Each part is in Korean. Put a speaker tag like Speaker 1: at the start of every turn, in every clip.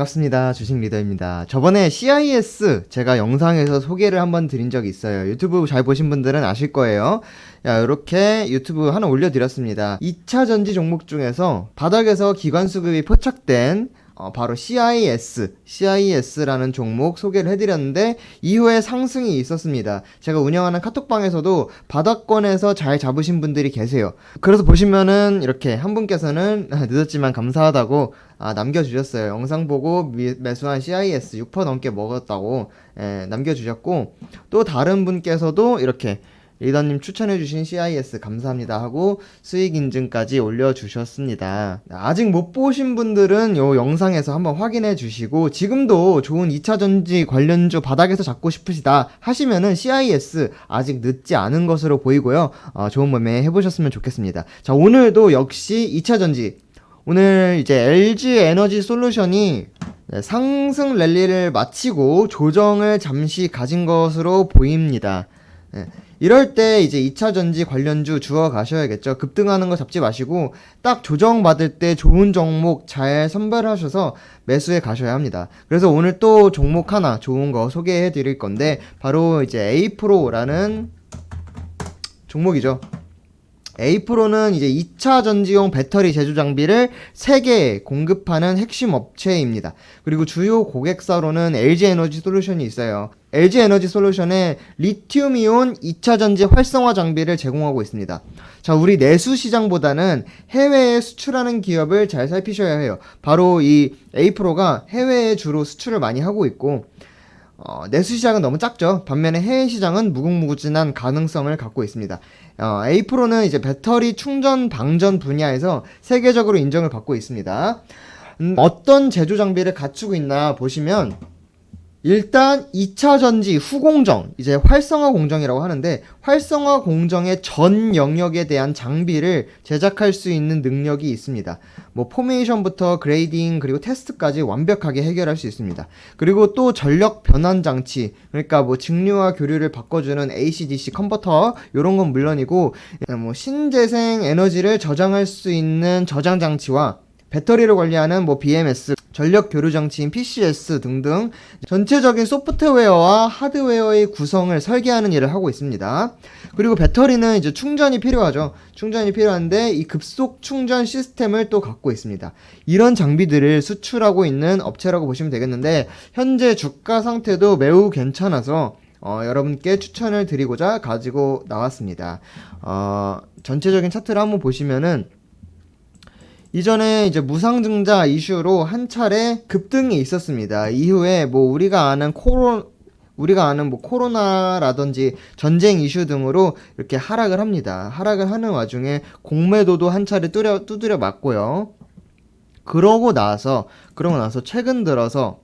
Speaker 1: 반갑습니다. 주식 리더입니다. 저번에 CIS 제가 영상에서 소개를 한번 드린 적이 있어요. 유튜브 잘 보신 분들은 아실 거예요. 야, 이렇게 유튜브 하나 올려드렸습니다. 2차 전지 종목 중에서 바닥에서 기관 수급이 포착된 어, 바로 CIS, CIS라는 종목 소개를 해드렸는데 이후에 상승이 있었습니다. 제가 운영하는 카톡방에서도 바닥권에서 잘 잡으신 분들이 계세요. 그래서 보시면은 이렇게 한 분께서는 늦었지만 감사하다고 아, 남겨주셨어요. 영상 보고 미- 매수한 CIS 6% 넘게 먹었다고 예, 남겨주셨고 또 다른 분께서도 이렇게 리더님 추천해주신 CIS 감사합니다 하고 수익 인증까지 올려주셨습니다. 아직 못 보신 분들은 요 영상에서 한번 확인해 주시고 지금도 좋은 2차 전지 관련주 바닥에서 잡고 싶으시다 하시면은 CIS 아직 늦지 않은 것으로 보이고요. 어, 좋은 매매 해보셨으면 좋겠습니다. 자 오늘도 역시 2차 전지 오늘 이제 LG 에너지 솔루션이 네, 상승 랠리를 마치고 조정을 잠시 가진 것으로 보입니다. 네, 이럴 때 이제 2차 전지 관련주 주워 가셔야겠죠. 급등하는 거 잡지 마시고 딱 조정 받을 때 좋은 종목 잘 선별하셔서 매수해 가셔야 합니다. 그래서 오늘 또 종목 하나 좋은 거 소개해 드릴 건데 바로 이제 A-Pro라는 종목이죠. A-Pro는 이제 2차 전지용 배터리 제조 장비를 세계에 공급하는 핵심 업체입니다. 그리고 주요 고객사로는 LG 에너지 솔루션이 있어요. LG 에너지 솔루션에 리튬 이온 2차 전지 활성화 장비를 제공하고 있습니다. 자, 우리 내수 시장보다는 해외에 수출하는 기업을 잘 살피셔야 해요. 바로 이 A-Pro가 해외에 주로 수출을 많이 하고 있고 어, 내수 시장은 너무 작죠. 반면에 해외 시장은 무궁무진한 가능성을 갖고 있습니다. 어, A-Pro는 이제 배터리 충전 방전 분야에서 세계적으로 인정을 받고 있습니다. 음, 어떤 제조 장비를 갖추고 있나 보시면 일단 2차 전지 후공정, 이제 활성화 공정이라고 하는데 활성화 공정의 전 영역에 대한 장비를 제작할 수 있는 능력이 있습니다. 뭐 포메이션부터 그레이딩 그리고 테스트까지 완벽하게 해결할 수 있습니다. 그리고 또 전력 변환 장치, 그러니까 뭐 직류와 교류를 바꿔주는 AC/DC 컨버터 이런 건 물론이고 뭐 신재생 에너지를 저장할 수 있는 저장 장치와 배터리를 관리하는 뭐 BMS, 전력 교류 장치인 PCS 등등 전체적인 소프트웨어와 하드웨어의 구성을 설계하는 일을 하고 있습니다. 그리고 배터리는 이제 충전이 필요하죠. 충전이 필요한데 이 급속 충전 시스템을 또 갖고 있습니다. 이런 장비들을 수출하고 있는 업체라고 보시면 되겠는데 현재 주가 상태도 매우 괜찮아서 어, 여러분께 추천을 드리고자 가지고 나왔습니다. 어, 전체적인 차트를 한번 보시면은 이전에 이제 무상증자 이슈로 한 차례 급등이 있었습니다. 이후에 뭐 우리가 아는 코로 우리가 아는 뭐 코로나라든지 전쟁 이슈 등으로 이렇게 하락을 합니다. 하락을 하는 와중에 공매도도 한 차례 뚜려, 두드려 맞고요. 그러고 나서 그러고 나서 최근 들어서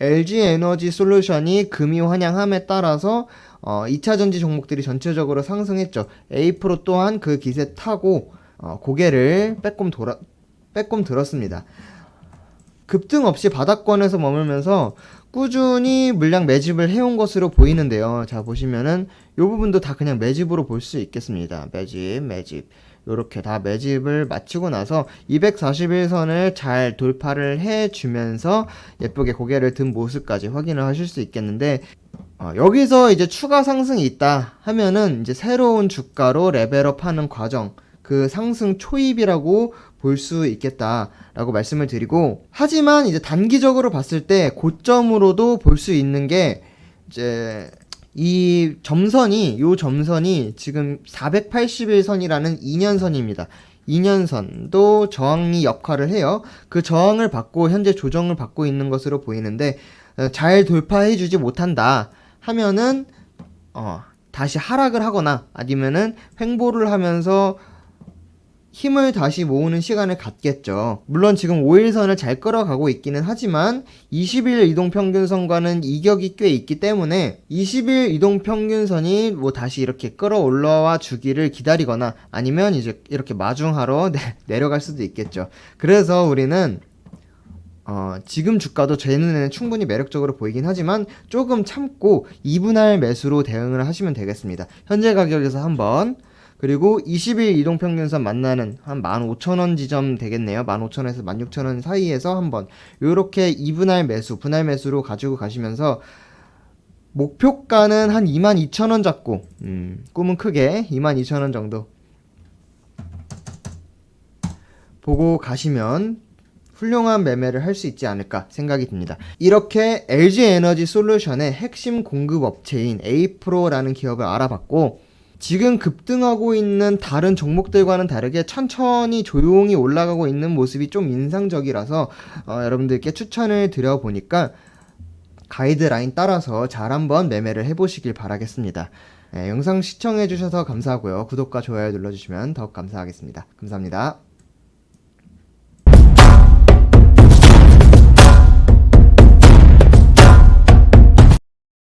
Speaker 1: LG 에너지 솔루션이 금이 환영함에 따라서 어, 2차 전지 종목들이 전체적으로 상승했죠. A-Pro 또한 그 기세 타고 어, 고개를 빼꼼 돌아 빼꼼 들었습니다. 급등 없이 바닥권에서 머물면서 꾸준히 물량 매집을 해온 것으로 보이는데요. 자 보시면은 이 부분도 다 그냥 매집으로 볼 수 있겠습니다. 매집, 매집. 이렇게 다 매집을 마치고 나서 241선을 잘 돌파를 해주면서 예쁘게 고개를 든 모습까지 확인을 하실 수 있겠는데 어, 여기서 이제 추가 상승이 있다 하면은 이제 새로운 주가로 레벨업하는 과정 그 상승 초입이라고 볼 수 있겠다라고 말씀을 드리고 하지만 이제 단기적으로 봤을 때 고점으로도 볼 수 있는 게 이제 이 점선이 요 점선이 지금 481선이라는 2년선입니다. 2년선도 저항이 역할을 해요. 그 저항을 받고 현재 조정을 받고 있는 것으로 보이는데 어, 잘 돌파해 주지 못한다 하면은 어, 다시 하락을 하거나 아니면은 횡보를 하면서 힘을 다시 모으는 시간을 갖겠죠. 물론 지금 5일선을 잘 끌어가고 있기는 하지만 20일 이동평균선과는 이격이 꽤 있기 때문에 20일 이동평균선이 뭐 다시 이렇게 끌어올라와 주기를 기다리거나 아니면 이제 이렇게 마중하러 내, 내려갈 수도 있겠죠. 그래서 우리는 어, 지금 주가도 제 눈에는 충분히 매력적으로 보이긴 하지만 조금 참고 2분할 매수로 대응을 하시면 되겠습니다. 현재 가격에서 한번 그리고 20일 이동평균선 만나는 한 15,000원 지점 되겠네요. 15,000원에서 16,000원 사이에서 한번 요렇게 이분할 매수, 분할 매수로 가지고 가시면서 목표가는 한 22,000원 잡고 음, 꿈은 크게 22,000원 정도 보고 가시면 훌륭한 매매를 할 수 있지 않을까 생각이 듭니다. 이렇게 LG 에너지 솔루션의 핵심 공급 업체인 에이프로라는 기업을 알아봤고 지금 급등하고 있는 다른 종목들과는 다르게 천천히 조용히 올라가고 있는 모습이 좀 인상적이라서 어, 여러분들께 추천을 드려 보니까 가이드라인 따라서 잘 한번 매매를 해보시길 바라겠습니다. 네, 영상 시청해주셔서 감사하고요. 구독과 좋아요 눌러주시면 더욱 감사하겠습니다. 감사합니다.